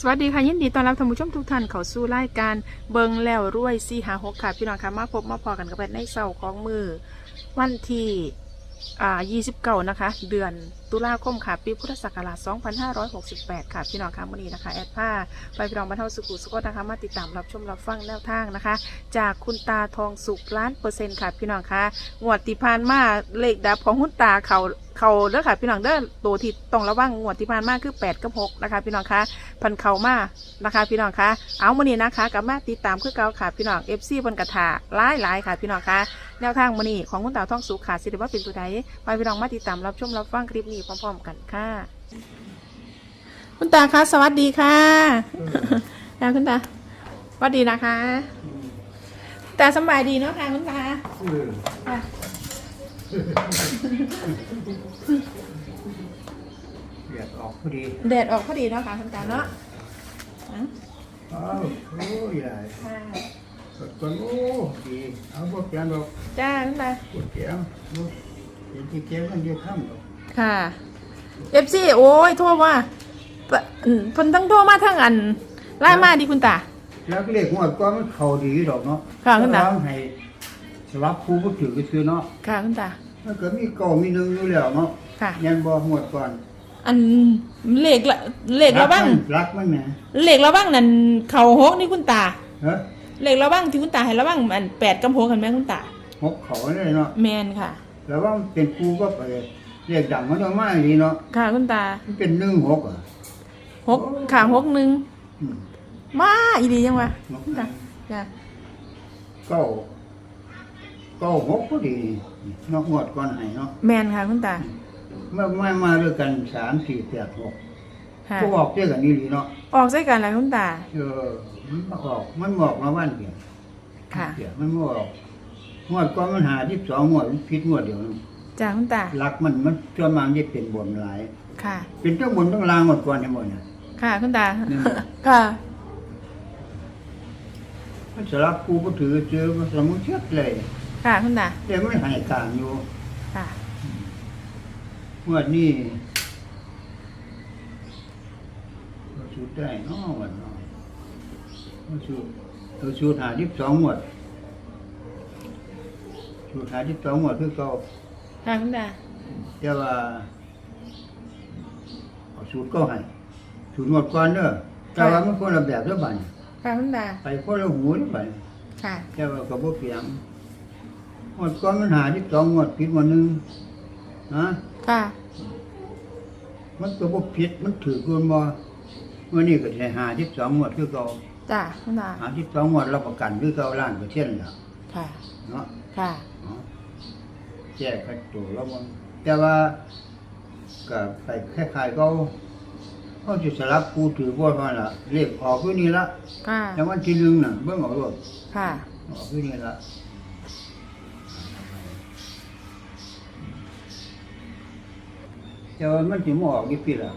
สวัสดีค่ะยินดีต้อนรับท่านผู้ชมทุกท่านเข้าสู่รายการเบิงแล้วรวยซีหาหกค่ะ พี่น้องค่ะมาพบมาพอกันกับแพทในเสาร์ของมือ วันที่อ่า29 นะคะ เดือนตุลาคมค่ะ ปีพุทธศักราช 2568 ค่ะ พี่น้องค่ะวันนี้นะคะ แอดผ้าไปพี่น้องบรรเทาสุขุสุขนะคะ มาติดตามรับชมรับฟังแนวทางนะคะ จากคุณตาทองสุกล้านเปอร์เซ็นต์ค่ะ พี่น้องค่ะงวดที่ผ่านมาเลขดับของคุณตาเขาเขาเด้อค่ะ พี่น้องเด้อตัวที่ต้องระวังงวดที่ผ่านมาคือ8กับ6นะคะ พี่น้องค่ะพันเขามานะคะ พี่น้องคะเอามื่อนี้นะคะกลับมาติดตามคือเก่าค่ะ พี่น้องเอฟซีบนกระถาหลายหลายค่ะ พี่น้องคะแนวทางมื่อนี้ของคุณตาท่องสุขค่ะสิเดว่าเป็นตัวใดไปพี่น้องมาติดตามรับชมรับฟังคลิปนี้พร้อมๆกันค่ะ คุณตาคะสวัสดีค่ะแล้วคุณตาสวัสดีนะคะตาสำบายดีเนาะค่ะคุณตาเออค่ะเดือดออกพอดีแดดออกพอดีเนาะค่ะคุณตาเนาะอะอ้าวโอ้ยหลายค่ะกดก่อนโอ้ดีเอาพวกแกนบอกจ้าคุณตาพวกแกนลูกเห็นที่แกนกันเดียวข้ามหรอก ค่ะเอฟซีโอ้ยโทษว่าปะอืมเพิ่นทั้งโทรมาทั้งอันไล่มาดีคุณตาแล้วก็เรียกหัวก้อนมันเข่าดีดอกเนาะค่ะคุณตาร้องให้สลับครูก็ถือก็คือเนาะค่ะคุณตามันก็มีเก่ามีหนึงอยู่แล้วเนาะค่ะยันบ่หมดก่อนอันเหล็กละเหล็กระบ้างรักมันแหมเหล็กระบ้างนั่นเข่าหกนี่คุณตาเฮ้ยเหล็กระบ้างที่คุณตาให้ระบ้างอันแปดกำหกกันไหมคุณตาหกเขาเลยเนาะแมนค่ะแล้วว่ามันเป็นครูก็ไป เรียกดังมันต้องมาดีเนาะค่ะคุณตามันเป็นหนึ่งหกอะหกค่ะหกหนึ่งอืมมาอีดียังวะหกคุณตาจ้ะเก้าเก้าหกพอดีนอกงวดก่อนให้เนาะแมนค่ะคุณตาเมื่อมามาด้วยกันสามสี่แปดหกค่ะก็ออกด้วยกันนี่หลีเนาะออกใส่กันแล้วคุณตา เออมันมาออกมันบอกมาวันเดียวค่ะ เดียวมันมาออกงวดก่อนมันหาที่สองงวดมันผิดงวดเดียวนึง จ้าคุณตา หลักมันมันชั่วมางจะเป็นบนหลาย ค่ะ เป็นทั้งบนทั้งล่างงวดก่อนทั้งหมดน่ะค่ะคุณตานี่ค่ะ มันสลับกูก็ถือเจอมันสมุนเชือดเลยค่ะคุณตา แต่ไม่ใหายกลางอยู่ค่ะ งวดนี้เราชุดได้เนาะวันเนาะเราชุดเราชุดหาที่สองงวดชุดหาที่สองงวดคือเก่า ค่ะคุณตาแต่ว่าเอาชุดก็ให้ชุดงวดก่อนเด้อแต่ว่ามันคนละแบบเด้อบัดนี้ค่ะคุณตาไปคนละหูเด้อบัดนี้ค่ะแต่ว่าก็บ่เพียงงวดก่อนมันหาที่สองงวดผิดงวดหนึงนะค่ะมันก็บ่ผิดมันถือกันบ่วันนี้ก็สิหาที่สองงวดคือเก่าจ้าคุณตาหาที่สองงวดรับประกันคือเก่าล้านเปอร์เซ็นต์แล้วค่ะ เนาะค่ะ เนาะแก้ไขตัวแล้วมันแต่ว่าก็ไปคล้ายๆเขาเขาสิสลับกูถือบ่ว่าล่ะเลขออกอยู่นี่ละค่ะ แต่วันที่หนึ่งน่ะเบิ่งเอาโลดค่ะ ออกอยู่นี่ละแต่ว่ามันสิบ่ออกอีกปีละ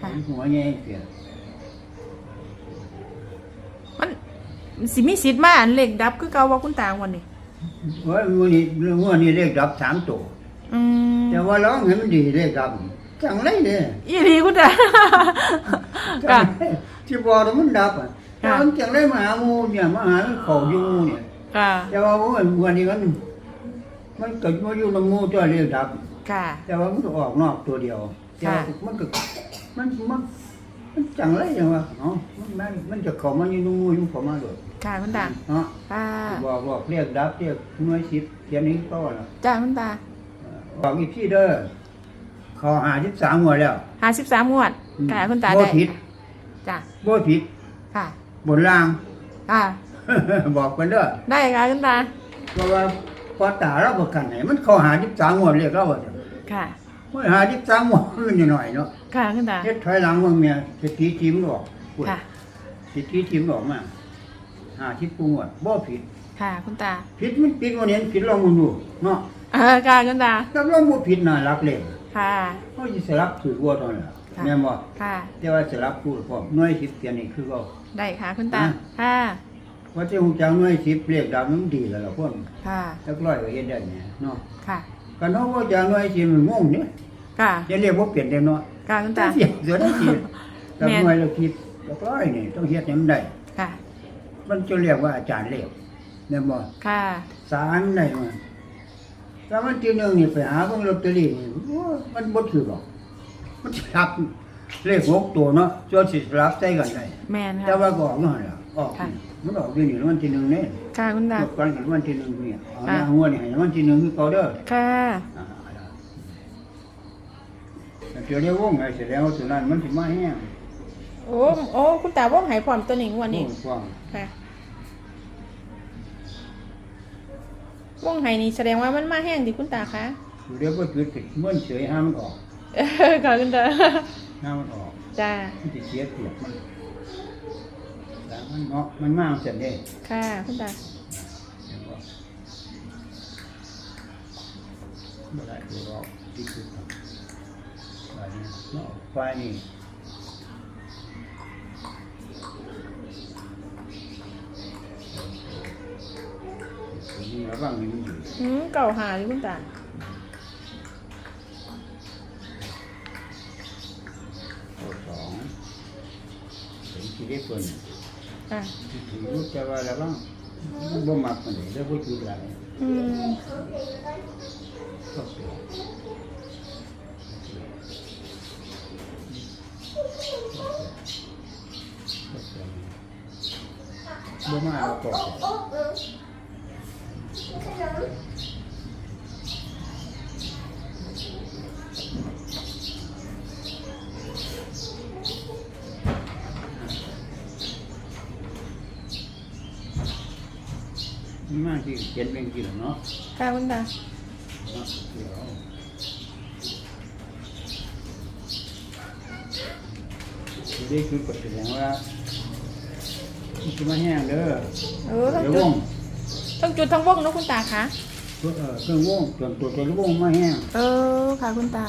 ค่ะหัวใหญ่เสียมันสิมีสิทธิ์มาอันเหล็กดับคือเก่าว่าคุณตาวันนี้ ว่ามือนี้มือนี้เลขดับสามตัวอืมแต่ว่าร้องให้มันดีเลขดับจังไรเนี่ยอีดีคุณตาค่ะที่บอกว่ามันดับอะ แต่ค่ะมันจังไรมาหาหมูเนี่ยมาหาเขาอยู่หมู่เนี่ย ค่ะแต่ว่าวันวันนี้มันมันเกิดมาอยู่ในหมูตัวเลขดับ ค่ะ แต่ว่ามันก็ออกนอกตัวเดียวแต่ว่าค่ะมันก็มันมัน มันจังไรจังวะเนาะมันมันมันจะเข้ามาอยู่ในหมูอยู่เข้ามาเลยค่ะคุณตาเนาะค่ะบอกบอกเรียกดับเรียกหน่วยสิบเทียนนี้ก็ว่าจ้าคุณตาบอกอีกที่เด้อขอหาที่สามหัวแล้วหาสิบสามงวดค่ะคุณตาบ่ได้ผิดจ้าบ่ผิดค่ะบนล่างค่ะบอกกันเด้อได้ค่ะคุณตาเพราะว่าพอตาเราประกันให้มันขอหาที่สามหัวเรียกเราว่าจังค่ะ มันหาที่สามหัวขึ้นหน่อยเนาะค่ะคุณตาเฮ็ดถอยหลังว่าเมียสิทีจิมออกพูดค่ะสิทีจิมออกมาหาที่ปรุงว่าบ่ผิดค่ะคุณตา ผิดมันผิดวันนี้ผิดลองมึงดูเนาะเออค่ะคุณตาถ้าลองบ่ผิดน่ารักเลยค่ะเฮาสิสลับถือวัวตอนนั้นล่ะค่ะ แม่นบ่ค่ะ แต่ว่าสลับพูดพร้อมหน่วยสิบเตียนนี่คือเขาได้ค่ะคุณตาอะค่ะ ว่าที่หูจังหน่วยสิบเรียกดาวมันดีแล้วล่ะพวกค่ะ จักร้อยก็เฮ็ดได้เนี่ยเนาะค่ะ กันเฮาว่าจังหน่วยสิมันงงเนี่ย ค่ะจะเรียกบ่เปลี่ยนได้เนาะค่ะคุณตา เสียเสือได้สิกับแม่น หน่วยละคิดหลักร้อยนี่ต้องเฮ็ดให้มันได้ค่ะ มันจะเรียกว่าอาจารย์เลขแม่นบ่ค่ะ สารได้มาถ้ามันที่หนึ่งนี่ไปหาเบิ่งลอตเตอรี่นี่โอ้ยมันบ่ถือหรอก มันสิรับเลขหกตัวเนาะจนสิรับใส่กันได้ แมนแต่ค่ะว่าก็ออกมาหั่นล่ะออกค่ะ มันออกอยู่นี่รางวันที่หนึ่งนี่ค่ะคุณตายกกันกันรางวันที่หนึ่งเนี่ยเอาหค่ะน้าหัวนี่ให้รางวันที่หนึ่งคือเก่าเด้อค่ะ อ่าแต่ เดี๋ยวนี้วงไงแสดงว่าตัวนั้นมันสิมาแห้งโอ้โอ้คุณตาว่องหายพร้อมตัวนี้งวันนี้วงกว้างค่ะว่องหายนี่แสดงว่ามันมาแห้งดิคุณตาคะเดี๋ยวบ่จุดสิมันเฉยห้ามมันออกเออค่ะคุณตาห้ามมันออกจ้ามันสิเสียเปรียบมันแต่มันเนาะมันมากเสร็จเด้ค่ะคุณตาเห็นบ่บ่ได้ตัวรอกที่คือ ว่านี่เนาะไฟนี่ตัวนี้ระวังนี่มันอยู่อืมเก่าหาดิคุณตาตัวสองถึงที่ได้คนค่ะที่ถือรู้แต่ว่าระวังมันบ่มักมันเลยแล้วบ่จุดหลายอืมก็เปลี่ยน บ่มาเอาต่อนี่มาที่เขียนเป็นกี่หรอเนาะค่ะคุณตาเนาะเดี๋ยวได้ชุดก็แสดงว่า มันจะมาแห้งเด้อเออต้องเดี๋ยวจุวดงต้องจุดทั้งว่องเนอะคุณตาคะตัวเออเครื่องวงส่วนตัวตัววงมาแห้งเออค่ะคุณตา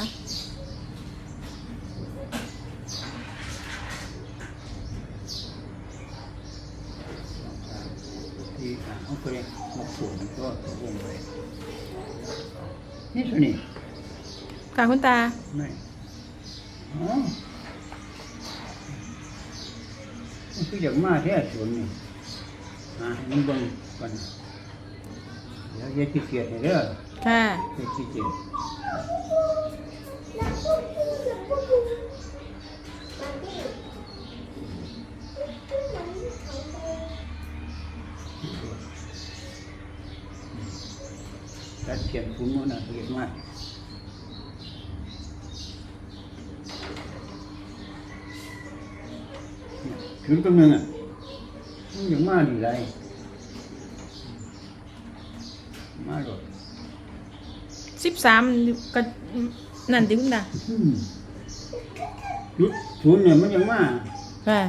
ที่อะเขาก็เรียกมาปวดมันก็ตัววงไปนี่ตัวนี้ค่ะคุณตา ไม่อ๋อ คืออย่างมาแท้ส่วนนี้อะมันเบิ่งกันเดี๋ยวเย็ดขี้เกียจให้เด้อค่ะเย็ดขี้เกียจตัดเขียนคุ้มมันนะเรียกมาก ถึงตรงนึงอะมันอย่างมากดีไรมาหรอกสิบสามก็นั่นดิคุณตาอืมยุดศูนย์เนี่ยมันยังมาค่ะ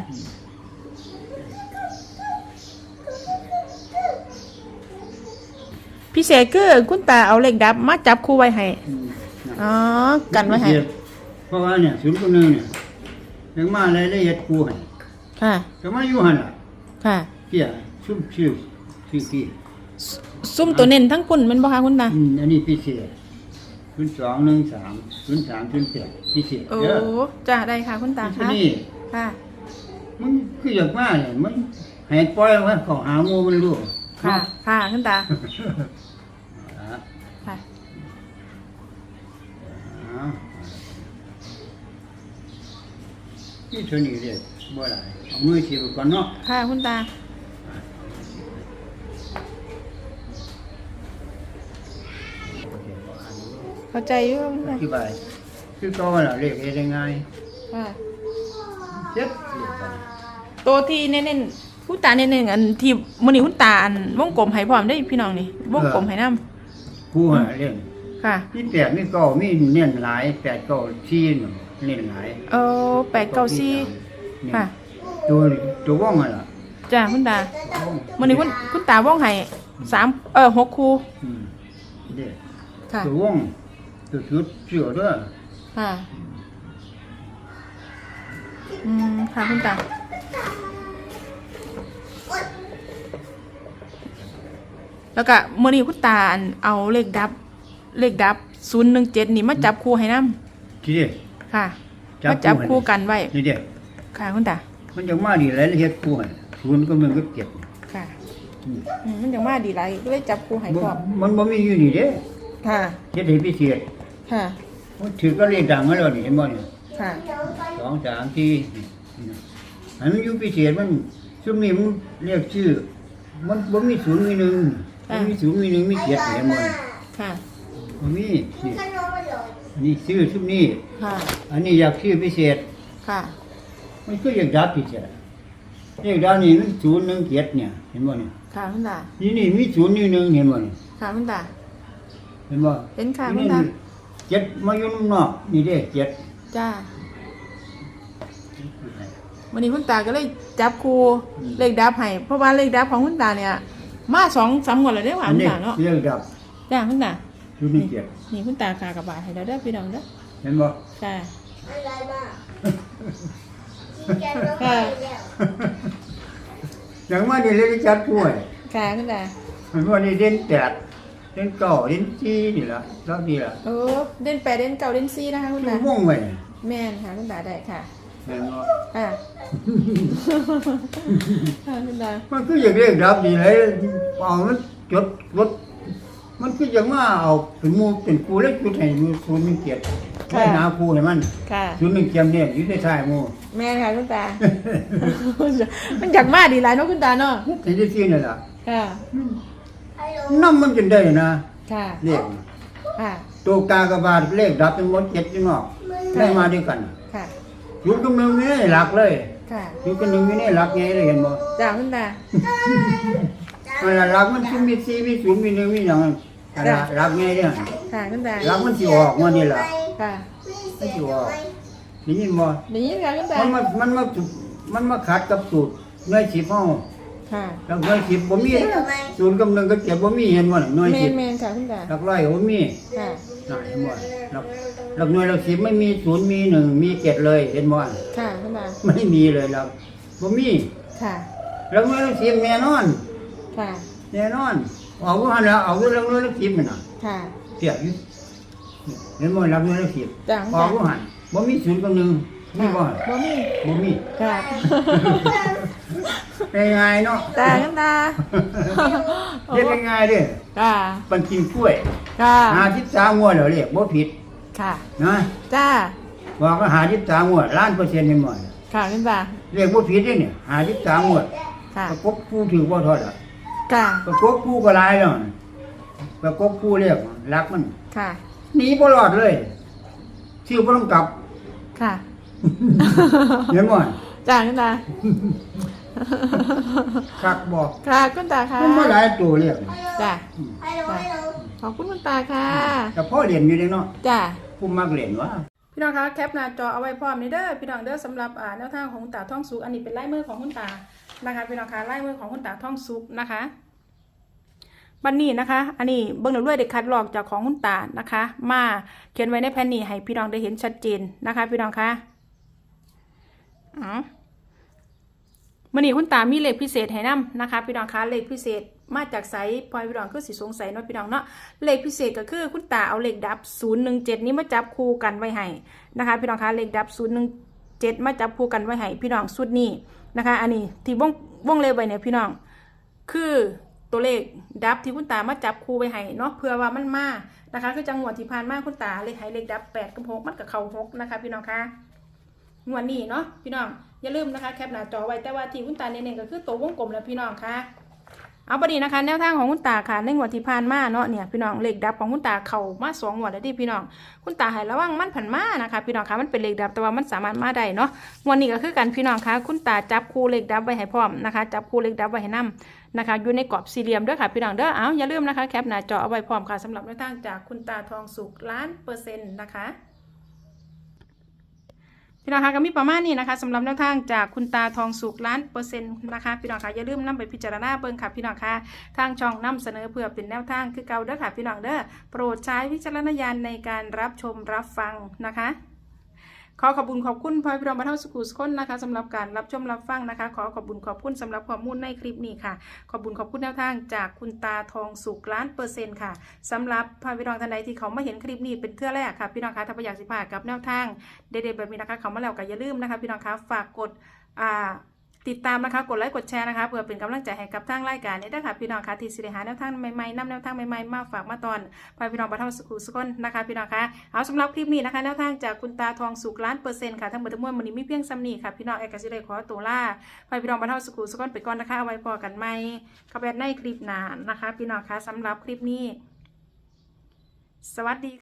พิเศษคือคุณตาเอาเหล็กดับ มาจับคู่ไว้ให้อืมนะอ๋อ กันไว้ให้เพราะว่าเนี่ยศูนย์ตรงนึงเนี่ยยังมารายละเอียดกูให้ ค่ะ ก็มาอยู่หันล่ะค่ะ เกี่ยซุ่มชื่อชื่อกี่ซุ่มตัวเน้นทั้งคุณแมันบ่คะคุณตา อืมอันนี้พิเศษศูนย์สองหนึ่งสามศูนย์สามศูนย์แปดพิเศษโอ้เด้อจ้าได้ค่ะคุณตาที่ค่ะนี่ค่ะ มันคืออย่างมาเนี่ยมันให้ปล่อยไว้เขาหาหมูมันรู้ค่ะ ค่ะคุณตาอ่าค่ะอ่านี่เท่านี้เลยบ่ได้ เอามือทีบก่อนเนาะค่ะคุณตา เข้าใจอยู่คุณอตาธิบายคือก็ว่าเรียกเฮ็ดได้ง่ายค่ะเจ็ดเรียกไปตัวที่เน้นๆคุณตาเน้นๆอันที่มื้อนี้คุณตาอันวงกลมให้พร้อมได้อพี่น้องนี่วงกลมให้นํผู้หาเรื่องค่ะ มีแปดมีเก้ามีเน้นหลายแปดเก้าสี่น่ะเน้นหลายเออแปดเก้าสี่นี่ค่ะ ตัวตัวว่องอะล่ะจ้าคุณตามื้อนี้คุณคุณตาว่องให้สามเออหกคู่อืมเด็กค่ะตัวว่องตัวชุดเสือด้วยค่ะอืมค่ะคุณตาแล้วก็มื่อนี้คุณตาอันเอาเลขดับ เลขดับศูนย์หนึ่งเจ็ดนี่มาจับคู่ให้น้ที่เด็กำค่ะจับมาจับคู่คู่ให้กันไว้นี่เด็กค่ะคุณตา มมันจะมาดีหลายเฮ็ดป่วยศูนย์ก็มันก็เจ็บค่ะอืมอืมมันยังมาดีไรเลยจับครูให้พร้อมมันบ่มีอยู่นี่เด้ค่ะเฮ็ดให้พิเศษค่ะมันถือก็เลขดังมาแล้วนี่เห็นบ่เนี่ยค่ะสองสามสี่อันมันอยู่พิเศษมันซุมนี้มันเรียกชื่อ มันบ่มีศูนย์มีหนึ่งมันมีศูนย์มีหนึ่งมีเจ็ดเห็นบ่เนี่ยค่ะบ่มีนี่อันนี้ชื่อซุมนี้ค่ะ อันนี้อยากชื่อพิเศษค่ะ มันก็อยากดับพิเศษเลขดับนี่มันศูนย์หนึ่งเจ็ดเนี่ย เห็นบ่เนี่ยค่ะคุณตานี่นี่มีศูนย์นี่หนึ่งเห็นบ่เนี่ยค่ะคุณตาเห็นบ่เห็นค่ะนี่คุณตาเจ็ดมาอยู่นอกนี่เด้เจ็ดจ้าวันนี้คุณตาก็เลยจับครูเลขดับให้เพราะว่าเลขดับของคุณตาเนี่ย มาสองสามงวดแล้วเด้อว่าอันคุณนี้ตาเนาะเรียกดับจ้าคุณตาอยู่นี่เจ็ดนี่คุณตากากระบาดให้เราเด้อพี่น้องเด้อเห็นบ่จ้าอะไรบ้าง กินแกงแล้วไปแล้วอย่างว่านี่เลยจัดป่วยค่ะคุณตามันว่านี่เด่นแปดเด่นเก้าเด่นสี่นี่ล่ะแล้วนี่ล่ะโอ้เด่นแปดเด่นเก้าเด่นสี่นะคะคุณคือตาม่วงไว้แม่นค่ะคุณตาได้ค่ะเห็นบ่ค่ะค่ะคุณตามันคืออย่างเรียกดับนี่เลยเอามันจดรถมันคืออย่างว่าเอาเป็นหมู่เป็นครูเล็กจุดให้มีศูนย์มีเกียรติให้หาครูให้มันค่ะศูนย์มีเกียรติเนี่ยอยู่ในท้ายหมู่ แม่นค่ะคุณตา มันอยากมาดีหลายเนาะคุณตาเนาะที่ที่สี่นี่ล่ะค่ะฮัลโหลนํมันจนได้นะค่ะ เลขค่ะ ตัวกากบาทเลขดับเป็นหมดเจ็ดอยู่นอกได้มาด้วยกันค่ะศูนย์กับหนึ่งนี่หลักเลยค่ะศูนย์กับหนึ่งนี่หลักไงเลยเห็นบ่จ้าคุณตาเวลาหลักมันคือมีสี่มีศูนย์มีหนึ่งมีอย่างนั้นอันละหลักไงเนี่ยค่ะคุณตาหลักมันสิออกมานี่ล่ะค่ะไม่สิออก นี่ยินบ่ได้ยินค่ะคุณตามันมามันมามันมาขัดกับสูตรหน่วยสิบเฮาค่ะแล้วหน่วยสิบบ่มีศูนย์กับหนึ่งก็เจ็บบ่มีเห็นบ่น่ะหน่วยแมสินบแมนค่ะคุณตาหลักร้อยบ่มีค่ะน่ะเห็นบ่หลักหลักหน่วยหลักสิบไม่มีศูนย์มีหนึ่งมีเจ็ดเลยเห็นบ่ค่ะคุณตาไม่มีเลยหลักบ่มีค่ะ หลักหน่วยหลักสิบแน่นอน ค่ะ แน่นอนเอาอยู่หั่นแล้วเอาอยู่หลักหน่วยหลักสิบนั่นน่ะค่ะ เสียอยู่เห็นบ่หลักหน่วยหลักสิบจ้าออกอยู่หั่น บ่มีศูนย์กับหนึ่งมีบ่บ่มีบ่มีค่ะง่ายๆเนาะตาคุณตาเรียกง่ายๆเด้ค่ะมันกินกล้วยค่ะหาทิศสามงวดแล้วเรียกบ่ผิด ค่ะนะจ้าบอกว่าหาทิศสามงวดล้านเปอร์เซ็นต์นี่หมดค่ะคุณตาเรียกบ่ผิดเด้เนี่ยหาทิศสามงวดค่ะประกบผู้ถือบ่ทอดอะค่ะประกบผู้ก็หลายแล้วน่ะประกบผู้เรียกรักมันค่ะหนีบ่รอดเลยชื่อบ่ต้องกลับ ค่ะเห็นบ่จ้าคุณตาคักบ่ค่ะคุณตาค่ะมันบ่หลายตัวเรียกจ้าฮัลโหลฮัลโหลขอบคุณคุณตาค่ะแต่พ่อเรียนอยู่เด้เนาะจ้าผู้มักเรียนว่าพี่น้องคะแคปหน้าจอเอาไว้พร้อมนี่เด้อพี่น้องเด้อสำหรับอ่าแนวทางของคุณตาท่องสุกอันนี้เป็นลายมือของคุณตานะคะพี่น้องคะลายมือของคุณตาท่องสุกนะคะ บันนี้นะคะ อันนี้เบิ้งเดี๋ยวรวยเด็กคัดลอกจากของคุณตานะคะ มาเขียนไว้ในแผ่นนี้ให้พี่น้องได้เห็นชัดเจนนะคะ พี่น้องคะอ๋อมื่อนี้คุณตามีเลขพิเศษให้นํนะคะ พี่น้องคะเลขพิเศษมาจากไสพลอยพี่น้องคือสิสงสัยเนาะพี่น้องเนาะเลขพิเศษก็คือคุณตาเอาเลขดับ 017 นี้มาจับคู่กันไว้ให้นะคะ พี่น้องคะเลขดับ 0 1 7 มาจับคู่กันไว้ให้พี่น้องสุดนี้นะคะ อันนี้ที่วงวงเล็บไว้เนี่ยพี่น้องคือ ตัวเลขดับที่คุณตามาจับคู่ไว้ให้เนาะเพื่อว่ามันมานะคะคือจังหวดที่ผ่านมาคุณตาเลขให้เลขดับ8กับ6มันกับเขา6นะคะ พี่น้องคะงวดนี้เนาะพี่น้องอย่าลืมนะคะแคปหน้าจอไว้แต่ว่าที่คุณตาเน้นๆก็คือตัววงกลมแล้วพี่น้องคะเอาประเด็นนะคะ แนวทางของคุณตาค่ะในงวดที่ผ่านมาเนาะเนี่ยพี่น้องเลขดับของคุณตาเข่ามาสองงวดแล้วที่พี่น้องคุณตาให้ระวังมันผันมานะคะพี่น้องคะมันเป็นเลขดับแต่ว่ามันสามารถมาได้เนาะงวดนี้ก็คือกันพี่น้องคะคุณตาจับคู่เลขดับไว้ให้พร้อมนะคะ จับคู่เลขดับไว้ให้นํ นะคะอยู่ในกรอบสี่เหลี่ยมด้วยค่ะพี่น้องเด้อเอาอย่าลืมนะคะแคปหน้าจอเอาไว้พร้อมค่ะสำหรับแนวทางจากคุณตาทองสุกล้านเปอร์เซ็นต์นะคะพี่น้องคะก็มีประมาณนี้นะคะสำหรับแนวทางจากคุณตาทองสุกล้านเปอร์เซ็นต์นะคะพี่น้องคะอย่าลืมนํไปพิจารณาเบิ่งค่ะพี่น้องคะทางช่องนํเสนอเพื่อเป็นแนวทางคือเก่าเด้อค่ะพี่น้องเด้อโปรดใช้วิจารณญาณในการรับชมรับฟังนะคะ ขอขอบคุญขอบคุณพ่อพี่น้องบรรเทาสุขุสคนนะคะสำหรับการรับชมรับฟังนะคะ ขอขอบคุญขอบคุณสำหรับข้อมูลในคลิปนี้ค่ะ ขอบคุญขอบคุณแนวทางจากคุณตาทองสุกล้านเปอร์เซ็นต์ค่ะสำหรับพ่อพี่น้องท่านใดที่เขามาเห็นคลิปนี้เป็นเทื่อแรกค่ะพี่น้องคะถ้าไม่อยากสิพลากับแนวทางเด็ดๆแบบนี้นะคะเขามาแล้วก็อย่าลืมนะคะพี่น้องคะฝากกดอ่า ติดตามนะคะกดไลค์กดแชร์นะคะเพื่อเป็นกำลังใจให้กับทางรายการนี้ด้วยค่ะพี่น้องคะที่สิริหาแนวทางใหม่ๆนำแนวทางใหม่ๆมาฝากมาตอนไปพี่น้องบรรเทาสุขุสุขนนะคะพี่น้องคะเอาสำหรับคลิปนี้นะคะแนวทางจากคุณตาทองสุกล้านเปอร์เซ็นต์ค่ะทั้งหมดทั้งมวลมันนี้มีเพียงซ้ำนีค่ะพี่น้องเอกสิเดขอตัวล่าไปพี่น้องบรรเทาสุขุสุขนไปก่อนนะคะเอาไว้พอกันใหม่เข้าไปในคลิปหน้านะคะ พี่น้องคะสำหรับคลิปนี้ สวัสดี